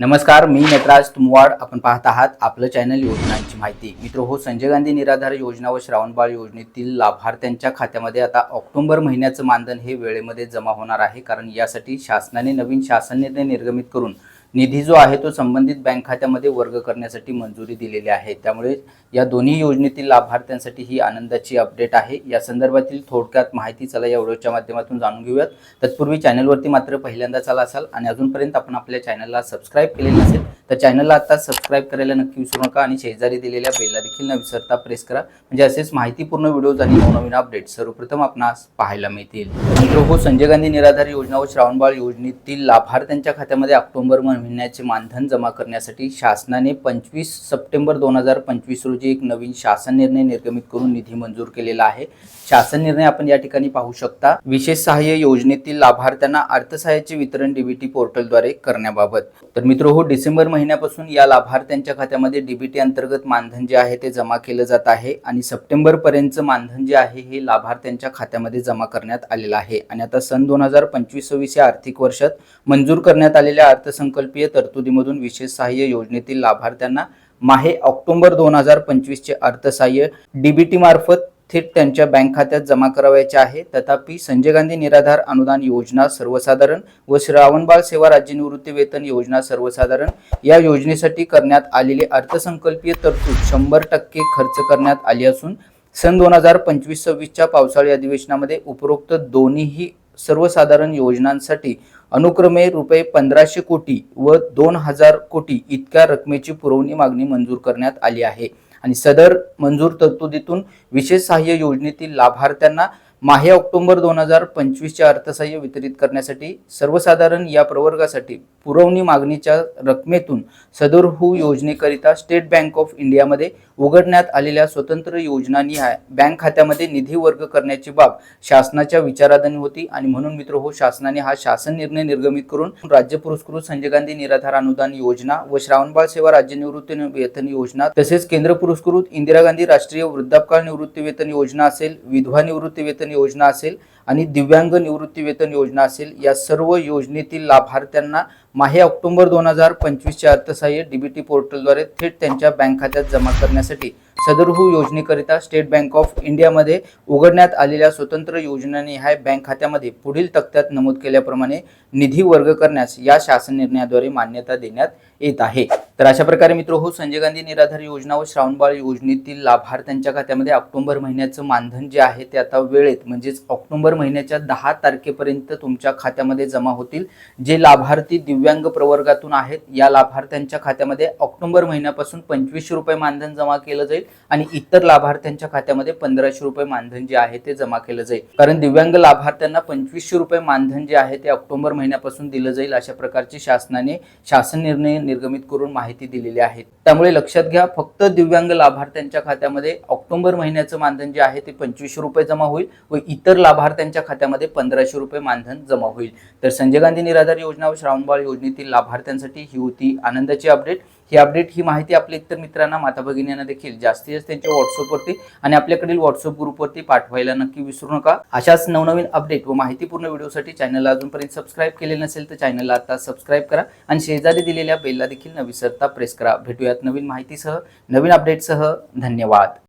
नमस्कार मी नटराज तुमवाड. आपण पाहत आहात आपलं चॅनल योजनांची माहिती. मित्र हो संजय गांधी निराधार योजना व श्रावणबाळ योजनेतील लाभार्थ्यांच्या खात्यामध्ये आता ऑक्टोबर महिन्याचं मानधन हे वेळेमध्ये जमा होणार आहे कारण यासाठी शासनाने नवीन शासन निर्णय निर्गमित करून निधी जो आहे तो संबंधित बँक खात्यामध्ये वर्ग करण्यासाठी मंजुरी दिलेली आहे. त्यामुळे या दोन्ही योजनेतील लाभार्थ्यांसाठी ही आनंदाची अपडेट आहे. या संदर्भातील थोडक्यात माहिती चला या व्हिडिओच्या माध्यमातून जाणून घेऊयात. तत्पूर्वी चॅनलवरती मात्र पहिल्यांदा चला असाल आणि अजूनपर्यंत आपण आपल्या चॅनलला सबस्क्राईब केले नसेल तर चॅनलला आता सबस्क्राईब करायला नक्की विसरू नका आणि शेजारी दिलेल्या बेलला देखील न विसरता प्रेस करा. म्हणजे असेच माहितीपूर्ण व्हिडिओज आणि नवनवीन अपडेट सर्वप्रथम आपणास पाहायला मिळतील. मित्र हो संजय गांधी निराधार योजना व श्रावणबाळ योजनेतील लाभार्थ्यांच्या खात्यामध्ये ऑक्टोबर महिन्याचे मानधन जमा करण्यासाठी शासनाने पंचवीस सप्टेंबर दोन हजार पंचवीस रोजी एक नवीन शासन निर्णय निर्गमित करून निधी मंजूर केलेला आहे. शासन निर्णय आपण या ठिकाणी पाहू शकता. विशेष सहाय्य योजनेतील लाभार्थ्यांना अर्थसहाय्याचे वितरण डीबीटी पोर्टलद्वारे करण्याबाबत. तर मित्र हो डिसेंबर महिन्यापासून या लाभार्थ्यांच्या खात्यामध्ये डीबीटी अंतर्गत मानधन जे आहे ते जमा केलं जात आहे आणि सप्टेंबर पर्यंत मानधन जे आहे हे लाभार्थ्यांच्या खात्यामध्ये जमा करण्यात आलेलं आहे. आणि आता सन दोन हजार पंचवीस सव्वीस या आर्थिक वर्षात मंजूर करण्यात आलेल्या अर्थसंकल्पीय तरतुदीमधून विशेष सहाय्य योजनेतील लाभार्थ्यांना माहे ऑक्टोबर दोन हजार पंचवीसचे अर्थसहाय्य डीबीटी मार्फत थेट त्यांच्या बँक खात्यात जमा करावयाचे आहे. तथापि संजय गांधी निराधार अनुदान योजना सर्वसाधारण व श्रावणबाळ सेवा राज्य निवृत्ती वेतन योजना सर्वसाधारण या योजनेसाठी करण्यात आलेली अर्थसंकल्पीय तरतूद शंभर टक्के खर्च करण्यात आली असून सन दोन हजार पंचवीस सव्वीसच्या पावसाळी अधिवेशनामध्ये उपरोक्त दोन्हीही सर्वसाधारण योजनांसाठी अनुक्रमे रुपये पंधराशे कोटी व दोन हजार कोटी इतक्या रकमेची पुरवणी मागणी मंजूर करण्यात आली आहे. आणि सदर मंजूर तरतुदीतून विशेष सहाय्य योजनेतील लाभार्थ्यांना माहे ऑक्टोबर दोन हजार पंचवीसच्या अर्थसहाय्य वितरित करण्यासाठी सर्वसाधारण या प्रवर्गासाठी पुरवणी मागणीच्या रकमेतून सदर हू योजनेकरिता स्टेट बँक ऑफ इंडियामध्ये उघडण्यात आलेल्या स्वतंत्र योजनानिहाय बँक खात्यामध्ये निधी वर्ग करण्याची बाब शासनाच्या विचाराधीन होती आणि म्हणून मित्र हो शासनाने हा शासन निर्णय निर्गमित करून राज्य पुरस्कृत संजय गांधी निराधार अनुदान योजना व श्रावणबाळ सेवा राज्य निवृत्ती वेतन योजना तसेच केंद्र पुरस्कृत इंदिरा गांधी राष्ट्रीय वृद्धापकाळ निवृत्ती वेतन योजना असेल विधवा निवृत्ती वेतन योजना असेल आणि दिव्यांग निवृत्ती वेतन योजना असेल या सर्व योजनेतील लाभार्थ्यांना माहे ऑक्टोबर दोन हजार पंचवीसचे अर्थसहाय्य डीबीटी पोर्टलद्वारे थेट त्यांच्या बँक खात्यात जमा करण्यासाठी सदरहू योजनेकरिता स्टेट बँक ऑफ इंडियामध्ये उघडण्यात आलेल्या स्वतंत्र योजनानिहाय बँक खात्यामध्ये पुढील तक्त्यात नमूद केल्याप्रमाणे निधी वर्ग करण्यास या शासन निर्णयाद्वारे मान्यता देण्यात येत आहे. तर अशा प्रकारे मित्र हो संजय गांधी निराधार योजना व श्रावणबाळ योजनेतील लाभार्थ्यांच्या खात्यामध्ये ऑक्टोबर महिन्याचं मानधन जे आहे ते आता वेळेत म्हणजेच ऑक्टोबर महिन्याच्या दहा तारखेपर्यंत तुमच्या खात्यामध्ये जमा होतील. जे लाभार्थी दिव्यांग प्रवर्गातून आहेत या लाभार्थ्यांच्या खात्यामध्ये ऑक्टोबर महिन्यापासून पंचवीसशे रुपये मानधन जमा केलं जाईल आणि इतर लाभार्थ्यांच्या खात्यामध्ये पंधराशे रुपये मानधन जे आहे ते जमा केलं जाईल. कारण दिव्यांग लाभार्थ्यांना पंचवीसशे रुपये मानधन जे आहे ते ऑक्टोबर महिन्यापासून दिलं जाईल अशा प्रकारचे शासनाने शासन निर्णय निर्गमित करून माहिती माहिती दिलेली आहे. त्यामुळे लक्षात घ्या फक्त दिव्यांग लाभार्थ्यांच्या खात्यामध्ये ऑक्टोबर महिन्याचं मानधन जे आहे ते पंचवीसशे रुपये जमा होईल व इतर लाभार्थ्यांच्या खात्यामध्ये पंधराशे रुपये मानधन जमा होईल. तर संजय गांधी निराधार योजना व श्रावणबाळ योजनेतील लाभार्थ्यांसाठी ही होती आनंदाची अपडेट. ही अपडेट ही माहिती आपल्या इतर मित्रांना माता भगिनींना देखील जास्तीत जास्त त्यांच्या व्हॉट्सअपवरती आणि आपल्याकडील व्हॉट्सअप ग्रुपवरती पाठवायला नक्की विसरू नका. अशाच नवनवीन अपडेट व माहितीपूर्ण व्हिडिओसाठी चॅनलला अजूनपर्यंत सबस्क्राईब केले नसेल तर चॅनलला आता सबस्क्राईब करा आणि शेजारी दिलेल्या बेलला देखील न विसरता प्रेस करा. भेटूयात नवीन माहितीसह नवीन अपडेटसह धन्यवाद.